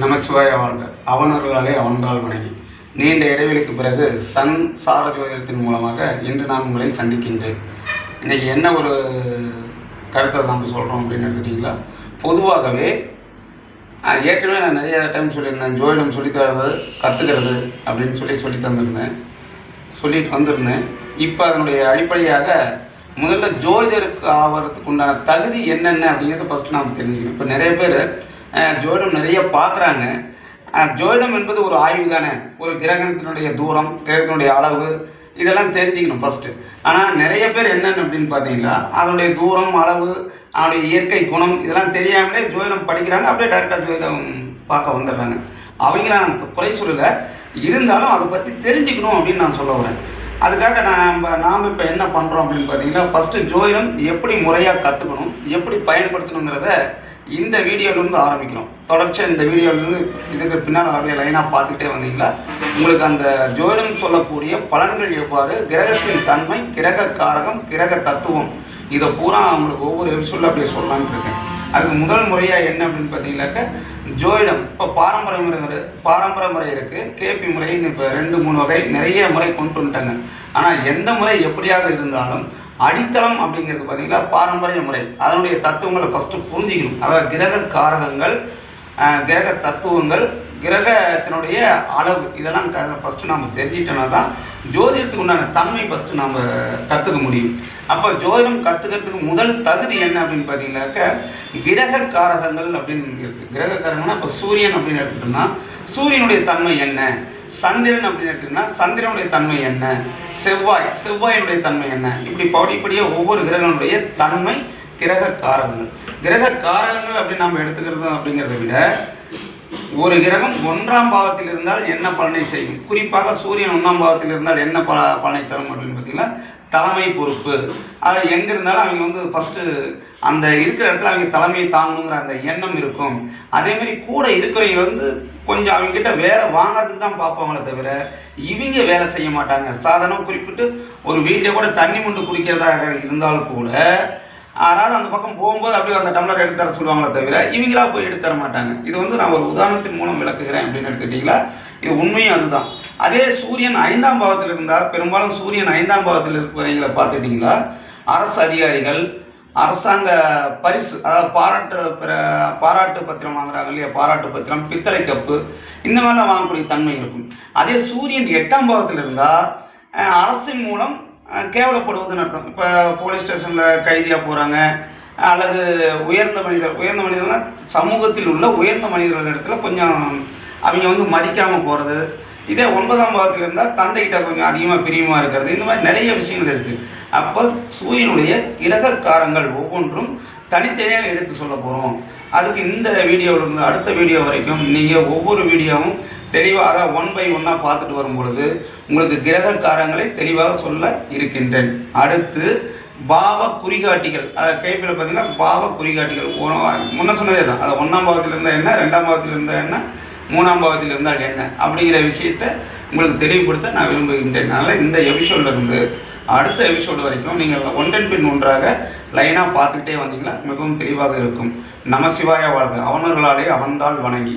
நமசிவாய வாழ்க. அவனர்களாலே அவன்தாள் வணங்கி. நீண்ட இடைவெளிக்கு பிறகு சன் சார ஜோதிடத்தின் மூலமாக இன்று நான் உங்களை சந்திக்கின்றேன். இன்றைக்கி என்ன ஒரு கருத்தை நம்ம சொல்கிறோம் அப்படின்னு எடுத்துட்டிங்களா? பொதுவாகவே ஏற்கனவே நான் நிறைய டைம் சொல்லியிருந்தேன். ஜோதிடம் சொல்லித்தரது கற்றுக்கிறது அப்படின்னு சொல்லி சொல்லி தந்திருந்தேன். சொல்லிட்டு வந்திருந்தேன். இப்போ அதனுடைய அடிப்படையாக முதல்ல ஜோதிடருக்கு ஆவறதுக்கு உண்டான தகுதி என்னென்ன அப்படிங்கிறத ஃபஸ்ட்டு நாம் தெரிஞ்சுக்கணும். இப்போ நிறைய பேர் ஜோதிடம் நிறைய பார்க்குறாங்க. ஜோதிடம் என்பது ஒரு ஆய்வு தானே? ஒரு கிரகத்தினுடைய தூரம் கிரகத்தினுடைய அளவு இதெல்லாம் தெரிஞ்சுக்கணும் ஃபஸ்ட்டு ஆனால் நிறைய பேர் என்னென்னு அப்படின்னு பார்த்தீங்களா? அதனுடைய தூரம் அளவு அதனுடைய இயற்கை குணம் இதெல்லாம் தெரியாமலே ஜோதிடம் படிக்கிறாங்க. அப்படியே டேரெக்டாக ஜோதிடம் பார்க்க வந்துடுறாங்க. அவங்கள நான் குறை சொல்லலை. இருந்தாலும் அதை பற்றி தெரிஞ்சுக்கணும் அப்படின்னு நான் சொல்ல வரேன். அதுக்காக நாம் நாம் இப்போ என்ன பண்ணுறோம் அப்படின்னு பார்த்தீங்கன்னா ஃபஸ்ட்டு ஜோதிடம் எப்படி முறையாக கற்றுக்கணும் எப்படி பயன்படுத்தணுங்கிறத இந்த வீடியோலேருந்து ஆரம்பிக்கிறோம். தொடர்ச்சியாக இந்த வீடியோலேருந்து இதுக்கு பின்னால் அப்படியே லைனாக பார்த்துக்கிட்டே வந்தீங்களா? உங்களுக்கு அந்த ஜோதிடம் சொல்லக்கூடிய பலன்கள் எவ்வாறு? கிரகத்தின் தன்மை கிரக காரகம் கிரக தத்துவம். இதை பூரா உங்களுக்கு ஒவ்வொரு எபிசோடில் அப்படியே சொல்லலாம்னு இருக்கேன். அதுக்கு முதல் முறையாக என்ன அப்படின்னு பார்த்தீங்கன்னாக்கா ஜோதிடம் இப்போ பாரம்பரிய முறை பாரம்பரிய முறை இருக்குது கேபி முறைன்னு இப்போ ரெண்டு மூணு வகை நிறைய முறை கொண்டு வந்துட்டாங்க. ஆனால் எந்த முறை எப்படியாக இருந்தாலும் அடித்தளம் அப்படிங்கிறது பார்த்தீங்கன்னா பாரம்பரிய முறை. அதனுடைய தத்துவங்களை ஃபஸ்ட்டு புரிஞ்சிக்கணும். அதாவது கிரக காரகங்கள் கிரக தத்துவங்கள் கிரகத்தினுடைய அளவு. இதெல்லாம் ஃபஸ்ட்டு நாம் தெரிஞ்சிட்டோம்னா தான் ஜோதிடத்துக்கு உண்டான தன்மை ஃபஸ்ட்டு நாம் கற்றுக்க முடியும். அப்போ ஜோதிடம் கற்றுக்கிறதுக்கு முதல் தகுதி என்ன அப்படின்னு பார்த்தீங்கன்னாக்க கிரக காரகங்கள் அப்படின்னு இருக்குது கிரக காரகங்கள்னா இப்போ சூரியன் அப்படின்னு எடுத்துக்கிட்டோம்னா சூரியனுடைய தன்மை என்ன? சந்திரன் அப்படின்னு எடுத்துக்கிட்டோம்னா சந்திரனுடைய தன்மை என்ன? செவ்வாய். செவ்வாயினுடைய தன்மை என்ன? இப்படி படிப்படியாக ஒவ்வொரு கிரகங்களுடைய தன்மை கிரக காரகங்கள் கிரக காரகங்கள் அப்படின்னு நம்ம எடுத்துக்கிறது அப்படிங்கிறத விட ஒரு கிரகம் ஒன்றாம் பாவத்தில் இருந்தால் என்ன பலனை செய்யும்? குறிப்பாக சூரியன் ஒன்றாம் பாவத்தில் இருந்தால் என்ன பல பலனை தரும் அப்படின்னு பார்த்தீங்கன்னா தலைமை பொறுப்பு. அது எங்கே இருந்தாலும் அவங்க வந்து ஃபஸ்ட்டு அந்த இருக்கிற இடத்துல அவங்க தலைமையை தாங்கணுங்கிற அந்த எண்ணம் இருக்கும். அதேமாரி கூட இருக்கிறவங்க வந்து கொஞ்சம் அவங்கக்கிட்ட வேலை வாங்குறதுக்கு தான் பார்ப்பாங்களே தவிர இவங்க வேலை செய்ய மாட்டாங்க. சாதாரணம் குறிப்பிட்டு ஒரு வீட்டில் கூட தண்ணி முண்டு குடிக்கிறதாக இருந்தால் கூட அதனால் அந்த பக்கம் போகும்போது அப்படியே அந்த டம்ளர் எடுத்து தர சொல்லுவாங்களே தவிர இவங்களா போய் எடுத்து தர மாட்டாங்க. இது வந்து நான் ஒரு உதாரணத்தின் மூலம் விளக்குகிறேன் அப்படின்னு எடுத்துக்கிட்டிங்களா? இது உண்மையும் அதுதான். அதே சூரியன் ஐந்தாம் பாவத்தில் இருந்தால் பெரும்பாலும் சூரியன் ஐந்தாம் பாவத்தில் இருக்கிறவங்களை பார்த்துட்டிங்களா? அரசு அதிகாரிகள் அரசாங்க பரிசு அதாவது பாராட்டு பிற- பாராட்டு பத்திரம் வாங்குறாங்க இல்லையா? பாராட்டு பத்திரம் பித்தளை கப்பு இந்த மாதிரிலாம் வாங்கக்கூடிய தன்மை இருக்கும். அதே சூரியன் எட்டாம் பாவத்தில் இருந்தால் அரசின் மூலம் கேவலப்படுவதுன்னு அர்த்தம். இப்போ போலீஸ் ஸ்டேஷனில் கைதியாக போகிறாங்க அல்லது உயர்ந்த மனிதர் உயர்ந்த மனிதர்னால் சமூகத்தில் உள்ள உயர்ந்த மனிதர்கள் இடத்துல கொஞ்சம் அவங்க வந்து மதிக்காமல் போகிறது இதே ஒன்பதாம் பாவத்தில் இருந்தால் தந்தைகிட்ட கொஞ்சம் அதிகமாக பிரியமாக இருக்கிறது. இந்த மாதிரி நிறைய விஷயங்கள் இருக்குது அப்போ சூரியனுடைய கிரகக்காரங்கள் ஒவ்வொன்றும் தனித்தனியாக எடுத்து சொல்ல போகிறோம் அதுக்கு இந்த வீடியோவிலிருந்து அடுத்த வீடியோ வரைக்கும் நீங்கள் ஒவ்வொரு வீடியோவும் தெளிவாக அதாவது ஒன் பை ஒன்னாக பார்த்துட்டு வரும் பொழுது உங்களுக்கு கிரகக்காரங்களை தெளிவாக சொல்ல இருக்கின்றேன். அடுத்து பாவ குறிகாட்டிகள். அதை கைப்பில் பார்த்தீங்கன்னா பாவ குறிகாட்டிகள். முன்ன சொன்னதே தான் அது ஒன்றாம் பாவத்தில் இருந்தால் என்ன ரெண்டாம் பாவத்தில் இருந்தால் என்ன மூணாம் பாவத்தில் இருந்தால் என்ன அப்படிங்கிற விஷயத்தை உங்களுக்கு தெளிவுபடுத்த நான் விரும்புகின்றேன். அதனால் இந்த எபிசோட்லேருந்து அடுத்த எபிசோடு வரைக்கும் நீங்கள் ஒன்றன் பின் ஒன்றாக லைனாக பார்த்துக்கிட்டே வந்தீங்கன்னா மிகவும் தெளிவாக இருக்கும். நமசிவாய வாழ்க. அவனர்களாலே அவன்தாள் வணங்கி.